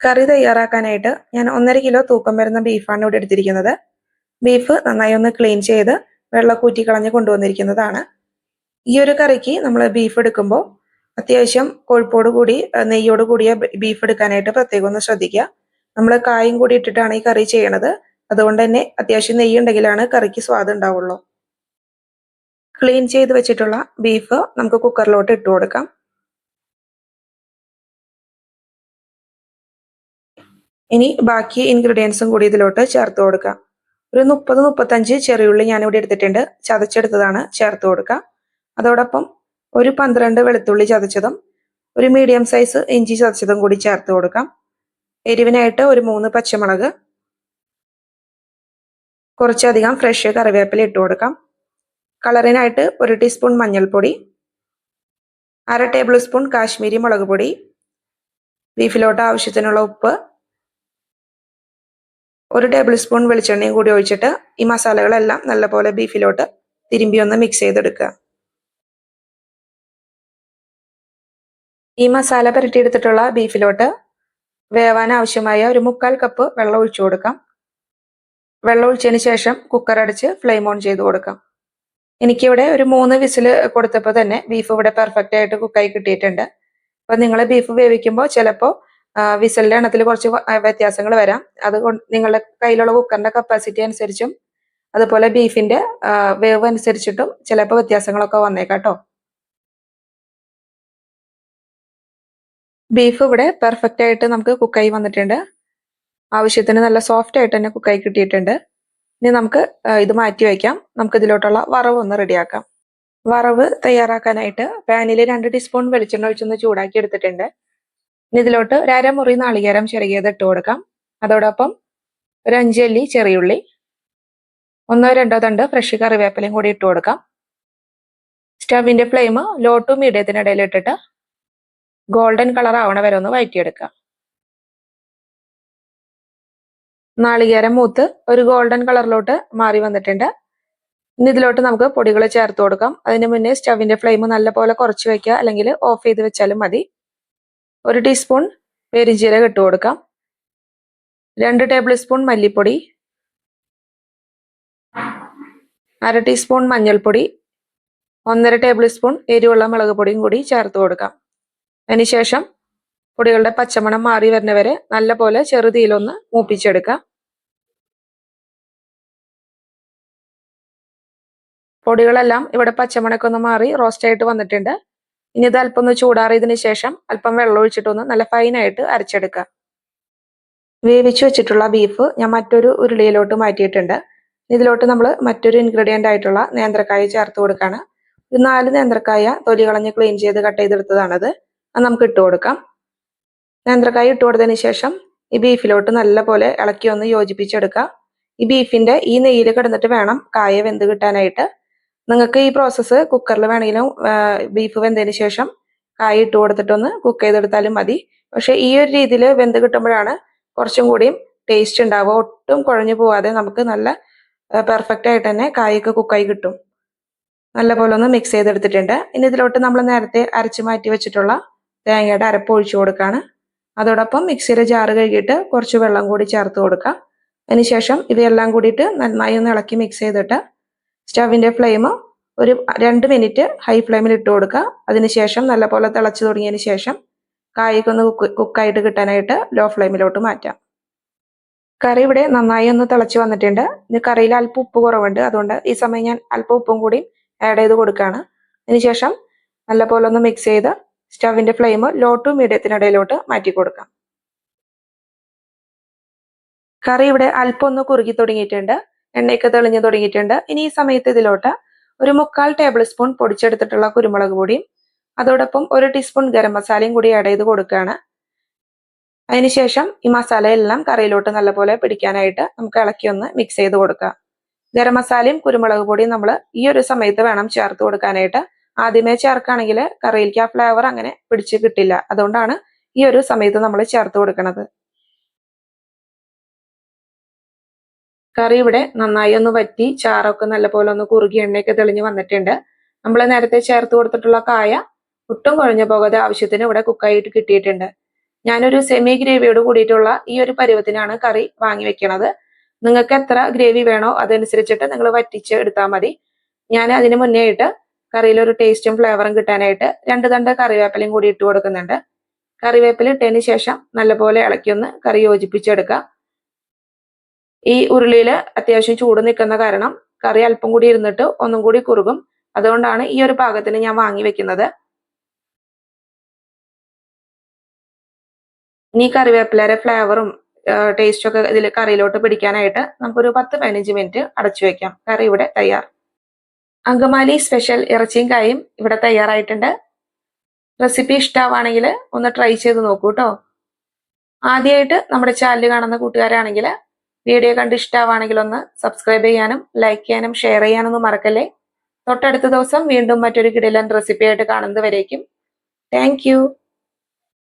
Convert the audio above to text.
കറി തയ്യാറാക്കാനായിട്ട് ഞാൻ ഒന്നര കിലോ തൂക്കം വരുന്ന ബീഫാണ് ഇവിടെ എടുത്തിരിക്കുന്നത്. ബീഫ് നന്നായി ഒന്ന് ക്ലീൻ ചെയ്ത് വെള്ളം വെള്ളക്കൂറ്റി കളഞ്ഞ് കൊണ്ടുവന്നിരിക്കുന്നതാണ്. ഈ ഒരു കറിക്ക് നമ്മൾ ബീഫ് എടുക്കുമ്പോൾ അത്യാവശ്യം കൊഴുപ്പോട് കൂടി നെയ്യോട് കൂടിയ ബീഫ് എടുക്കാനായിട്ട് പ്രത്യേകം ഒന്ന് ശ്രദ്ധിക്കുക. നമ്മൾ കായും കൂടി ഇട്ടിട്ടാണ് ഈ കറി ചെയ്യണത്. അതുകൊണ്ട് തന്നെ അത്യാവശ്യം നെയ്യ് ഉണ്ടെങ്കിലാണ് കറിക്ക് സ്വാദ് ഉണ്ടാവുള്ളൂ. ക്ലീൻ ചെയ്ത് വെച്ചിട്ടുള്ള ബീഫ് നമുക്ക് കുക്കറിലോട്ട് ഇട്ട് കൊടുക്കാം. ഇനി ബാക്കി ഇൻഗ്രീഡിയൻസും കൂടി ഇതിലോട്ട് ചേർത്ത് കൊടുക്കാം. ഒരു മുപ്പത് മുപ്പത്തഞ്ച് ചെറിയുള്ളി ഞാനിവിടെ എടുത്തിട്ടുണ്ട്. ചതച്ചെടുത്തതാണ് ചേർത്ത് കൊടുക്കാം അതോടൊപ്പം ഒരു പന്ത്രണ്ട് വെളുത്തുള്ളി ചതച്ചതും ഒരു മീഡിയം സൈസ് ഇഞ്ചി ചതച്ചതും കൂടി ചേർത്ത് കൊടുക്കാം. എരിവിനായിട്ട് ഒരു മൂന്ന് പച്ചമുളക് കുറച്ചധികം ഫ്രഷ് കറിവേപ്പില ഇട്ട് കൊടുക്കാം. കളറിനായിട്ട് ഒരു ടീസ്പൂൺ മഞ്ഞൾപ്പൊടി അര ടേബിൾ സ്പൂൺ കാശ്മീരി മുളക് പൊടി ബീഫിലോട്ട് ആവശ്യത്തിനുള്ള ഉപ്പ് ഒരു ടേബിൾ സ്പൂൺ വെളിച്ചെണ്ണയും കൂടി ഒഴിച്ചിട്ട് ഈ മസാലകളെല്ലാം നല്ലപോലെ ബീഫിലോട്ട് തിരുമ്പി ഒന്ന് മിക്സ് ചെയ്തെടുക്കുക. ഈ മസാല പുരട്ടിയെടുത്തിട്ടുള്ള ബീഫിലോട്ട് വേവാൻ ആവശ്യമായ ഒരു മുക്കാൽ കപ്പ് വെള്ളം ഒഴിച്ചു കൊടുക്കാം. വെള്ളം ഒഴിച്ചതിന് ശേഷം കുക്കർ അടച്ച് ഫ്ലെയിം ഓൺ ചെയ്ത് കൊടുക്കാം. എനിക്കിവിടെ ഒരു മൂന്ന് വിസിൽ കൊടുത്തപ്പോൾ തന്നെ ബീഫ് ഇവിടെ പെർഫെക്റ്റ് ആയിട്ട് കുക്കായി കിട്ടിയിട്ടുണ്ട്. അപ്പൊ നിങ്ങൾ ബീഫ് വേവിക്കുമ്പോൾ ചിലപ്പോൾ വിസലിന്റെ എണ്ണത്തിൽ കുറച്ച് വ്യത്യാസങ്ങൾ വരാം. അത് നിങ്ങളുടെ കയ്യിലുള്ള കുക്കറിന്റെ കപ്പാസിറ്റി അനുസരിച്ചും അതുപോലെ ബീഫിന്റെ വേവ് അനുസരിച്ചിട്ടും ചിലപ്പോൾ വ്യത്യാസങ്ങളൊക്കെ വന്നേക്കാട്ടോ. ബീഫ് ഇവിടെ പെർഫെക്റ്റ് ആയിട്ട് നമുക്ക് കുക്കായി വന്നിട്ടുണ്ട്. ആവശ്യത്തിന് നല്ല സോഫ്റ്റ് ആയിട്ട് തന്നെ കുക്കായി കിട്ടിയിട്ടുണ്ട്. ഇനി നമുക്ക് ഇത് മാറ്റി വയ്ക്കാം. നമുക്ക് ഇതിലോട്ടുള്ള വറവ് ഒന്ന് റെഡിയാക്കാം വറവ് തയ്യാറാക്കാനായിട്ട് പാനിൽ രണ്ട് ടീസ്പൂൺ വെളിച്ചെണ്ണ ഒഴിച്ചൊന്ന് ചൂടാക്കി എടുത്തിട്ടുണ്ട്. ഇനി ഇതിലോട്ട് ഒരു അരമുറി നാളികേരം ചെറുകിയത് ഇട്ട് കൊടുക്കാം. അതോടൊപ്പം ഒരു അഞ്ചല്ലി ചെറിയുള്ളി ഒന്നോ രണ്ടോ തണ്ട് ഫ്രഷ് കറിവേപ്പിലയും കൂടി ഇട്ട് കൊടുക്കാം. സ്റ്റവിന്റെ ഫ്ലെയിം ലോ ടു മീഡിയത്തിനിടയിൽ ഇട്ടിട്ട് ഗോൾഡൻ കളർ ആവണ വരെ ഒന്ന് വഴറ്റിയെടുക്കാം നാളികേരം മൂത്ത് ഒരു ഗോൾഡൻ കളറിലോട്ട് മാറി വന്നിട്ടുണ്ട്. ഇനി ഇതിലോട്ട് നമുക്ക് പൊടികൾ ചേർത്ത് കൊടുക്കാം. അതിന് മുന്നേ സ്റ്റവിന്റെ ഫ്ലെയിം നല്ലപോലെ കുറച്ച് വെക്കുക അല്ലെങ്കിൽ ഓഫ് ചെയ്ത് വെച്ചാലും മതി. ഒരു ടീസ്പൂൺ പെരിഞ്ജീരകം ഇട്ട് കൊടുക്കാം. രണ്ട് ടേബിൾ സ്പൂൺ മല്ലിപ്പൊടി. അര ടീസ്പൂൺ മഞ്ഞൾപ്പൊടി. ഒന്നര ടേബിൾ സ്പൂൺ എരിവുള്ള മുളക് പൊടിയും കൂടി ചേർത്ത് കൊടുക്കാം. അതിനുശേഷം പൊടികളുടെ പച്ചമണം മാറി വരുന്നവരെ നല്ലപോലെ ചെറുതീയിലൊന്ന് മൂപ്പിച്ചെടുക്കാം. പൊടികളെല്ലാം ഇവിടെ പച്ചമണക്കൊന്ന് മാറി റോസ്റ്റ് ആയിട്ട് വന്നിട്ടുണ്ട്. ഇനി ഇത് അല്പം ഒന്ന് ചൂടാറിയതിനു ശേഷം അല്പം വെള്ളം ഒഴിച്ചിട്ടൊന്ന് നല്ല ഫൈനായിട്ട് അരച്ചെടുക്കുക. വേവിച്ചു വെച്ചിട്ടുള്ള ബീഫ് ഞാൻ മറ്റൊരു ഉരുളിയിലോട്ട് മാറ്റിയിട്ടുണ്ട്. ഇതിലോട്ട് നമ്മൾ മറ്റൊരു ഇൻഗ്രീഡിയന്റ് ആയിട്ടുള്ള നേന്ത്രക്കായ ചേർത്ത് കൊടുക്കുകയാണ്. ഒരു നാല് നേന്ത്രക്കായ തൊലി കളഞ്ഞ് ക്ലീൻ ചെയ്ത് കട്ട് ചെയ്തെടുത്തതാണത്. അത് നമുക്ക് ഇട്ട് കൊടുക്കാം. നേന്ത്രക്കായ ഇട്ട് കൊടുത്തതിന് ശേഷം ഈ ബീഫിലോട്ട് നല്ലപോലെ ഇളക്കി ഒന്ന് യോജിപ്പിച്ചെടുക്കുക. ഈ ബീഫിന്റെ ഈ നെയ്യിൽ കിടന്നിട്ട് വേണം കായ വെന്ത് കിട്ടാനായിട്ട്. നിങ്ങൾക്ക് ഈ പ്രോസസ്സ് കുക്കറിൽ വേണമെങ്കിലും ബീഫ് വെന്തതിന് ശേഷം കായ ഇട്ട് കൊടുത്തിട്ടൊന്ന് കുക്ക് ചെയ്തെടുത്താലും മതി. പക്ഷേ ഈ ഒരു രീതിയിൽ വെന്ത് കിട്ടുമ്പോഴാണ് കുറച്ചും കൂടിയും ടേസ്റ്റ് ഉണ്ടാവുക ഒട്ടും കുഴഞ്ഞു പോവാതെ നമുക്ക് നല്ല പെർഫെക്റ്റ് ആയിട്ട് തന്നെ കായൊക്കെ കുക്കായി കിട്ടും. നല്ല പോലെ ഒന്ന് മിക്സ് ചെയ്തെടുത്തിട്ടുണ്ട്. ഇനി ഇതിലോട്ട് നമ്മൾ നേരത്തെ അരച്ച് മാറ്റി വെച്ചിട്ടുള്ള തേങ്ങയുടെ അരപ്പ് ഒഴിച്ചു കൊടുക്കുകയാണ് അതോടൊപ്പം മിക്സിയിലെ ജാറ് കഴുകിയിട്ട് കുറച്ച് വെള്ളം കൂടി ചേർത്ത് കൊടുക്കാം. അതിനുശേഷം ഇവയെല്ലാം കൂടിയിട്ട് നന്നായി ഒന്ന് ഇളക്കി മിക്സ് ചെയ്തിട്ട് സ്റ്റവിന്റെ ഫ്ലെയിം ഒരു രണ്ട് മിനിറ്റ് ഹൈ ഫ്ലെയിമിൽ ഇട്ട് കൊടുക്കുക. അതിനുശേഷം നല്ലപോലെ തിളച്ചു തുടങ്ങിയതിന് ശേഷം കായ്ക്കൊന്ന് കുക്ക് കുക്കായിട്ട് കിട്ടാനായിട്ട് ലോ ഫ്ലെയിമിലോട്ട് മാറ്റാം. കറി ഇവിടെ നന്നായി ഒന്ന് തിളച്ച് വന്നിട്ടുണ്ട്. ഇനി കറിയിൽ അല്പം ഉപ്പ് കുറവുണ്ട്. അതുകൊണ്ട് ഈ സമയം ഞാൻ അല്പം ഉപ്പും കൂടി ആഡ് ചെയ്ത് കൊടുക്കുകയാണ്. അതിനുശേഷം നല്ലപോലെ ഒന്ന് മിക്സ് ചെയ്ത് സ്റ്റവിന്റെ ഫ്ലെയിം ലോ ടു മീഡിയത്തിനിടയിലോട്ട് മാറ്റി കൊടുക്കാം. കറി ഇവിടെ അല്പം ഒന്ന് കുറുകി തുടങ്ങിയിട്ടുണ്ട്. എണ്ണയൊക്കെ തെളിഞ്ഞു തുടങ്ങിയിട്ടുണ്ട്. ഇനി ഈ സമയത്ത് ഇതിലോട്ട് ഒരു മുക്കാൽ ടേബിൾ സ്പൂൺ പൊടിച്ചെടുത്തിട്ടുള്ള കുരുമുളക് പൊടിയും അതോടൊപ്പം ഒരു ടീസ്പൂൺ ഗരം മസാലയും കൂടി ആഡ് ചെയ്ത് കൊടുക്കുകയാണ്. അതിനുശേഷം ഈ മസാല എല്ലാം കറിയിലോട്ട് നല്ലപോലെ പിടിക്കാനായിട്ട് നമുക്ക് ഇളക്കി ഒന്ന് മിക്സ് ചെയ്ത് കൊടുക്കാം. ഗരം മസാലയും കുരുമുളക് പൊടിയും നമ്മൾ ഈ ഒരു സമയത്ത് വേണം ചേർത്ത് കൊടുക്കാനായിട്ട്. ആദ്യമേ ചേർക്കുകയാണെങ്കിൽ കറിയിലേക്ക് ആ ഫ്ലേവർ അങ്ങനെ പിടിച്ച് കിട്ടില്ല. അതുകൊണ്ടാണ് ഈ ഒരു സമയത്ത് നമ്മൾ ചേർത്ത് കൊടുക്കുന്നത് കറി ഇവിടെ നന്നായി ഒന്ന് വറ്റി ചാറൊക്കെ നല്ലപോലെ ഒന്ന് കുറുകി എണ്ണയൊക്കെ തെളിഞ്ഞ് വന്നിട്ടുണ്ട്. നമ്മൾ നേരത്തെ ചേർത്ത് കൊടുത്തിട്ടുള്ള കായ ഒട്ടും കുഴഞ്ഞു പോകാതെ ആവശ്യത്തിന് ഇവിടെ കുക്കായിട്ട് കിട്ടിയിട്ടുണ്ട്. ഞാനൊരു സെമി ഗ്രേവിയോട് കൂടിയിട്ടുള്ള ഈ ഒരു പരുവത്തിനാണ് കറി വാങ്ങി വെക്കണത്. നിങ്ങൾക്ക് എത്ര ഗ്രേവി വേണോ അതനുസരിച്ചിട്ട് നിങ്ങൾ വറ്റിച്ച് എടുത്താൽ മതി. ഞാൻ അതിന് മുന്നേ ആയിട്ട് കറിയിൽ ഒരു ടേസ്റ്റും ഫ്ലേവറും കിട്ടാനായിട്ട് രണ്ട് തണ്ട് കറിവേപ്പിലയും കൂടി ഇട്ട് കൊടുക്കുന്നുണ്ട്. കറിവേപ്പില ഇട്ടതിന് ശേഷം നല്ലപോലെ ഇളക്കി ഒന്ന് കറി യോജിപ്പിച്ചെടുക്കുക ഈ ഉരുളിയിൽ അത്യാവശ്യം ചൂട് നിൽക്കുന്ന കാരണം കറി അല്പം കൂടി ഇരുന്നിട്ട് ഒന്നും കൂടി കുറുകും. അതുകൊണ്ടാണ് ഈ ഒരു പാകത്തിന് ഞാൻ വാങ്ങി വെക്കുന്നത്. ഇനി കറിവേപ്പിലയുടെ ഫ്ലേവറും ടേസ്റ്റും ഒക്കെ ഇതിൽ കറിയിലോട്ട് പിടിക്കാനായിട്ട് നമുക്കൊരു പത്ത് പതിനഞ്ച് മിനിറ്റ് അടച്ചു വെക്കാം. കറി ഇവിടെ തയ്യാർ. അങ്കമാലി സ്പെഷ്യൽ ഇറച്ചിയും കായും ഇവിടെ തയ്യാറായിട്ടുണ്ട്. റെസിപ്പി ഇഷ്ടമാണെങ്കിൽ ഒന്ന് ട്രൈ ചെയ്ത് നോക്കൂ കേട്ടോ ആദ്യമായിട്ട് നമ്മുടെ ചാനൽ കാണുന്ന കൂട്ടുകാരാണെങ്കിൽ വീഡിയോ കണ്ട് ഇഷ്ടമാണെങ്കിൽ ഒന്ന് സബ്സ്ക്രൈബ് ചെയ്യാനും ലൈക്ക് ചെയ്യാനും ഷെയർ ചെയ്യാനൊന്നും മറക്കല്ലേ? തൊട്ടടുത്ത ദിവസം വീണ്ടും മറ്റൊരു കിടിലൻ റെസിപ്പിയായിട്ട് കാണുന്നത് വരേക്കും താങ്ക്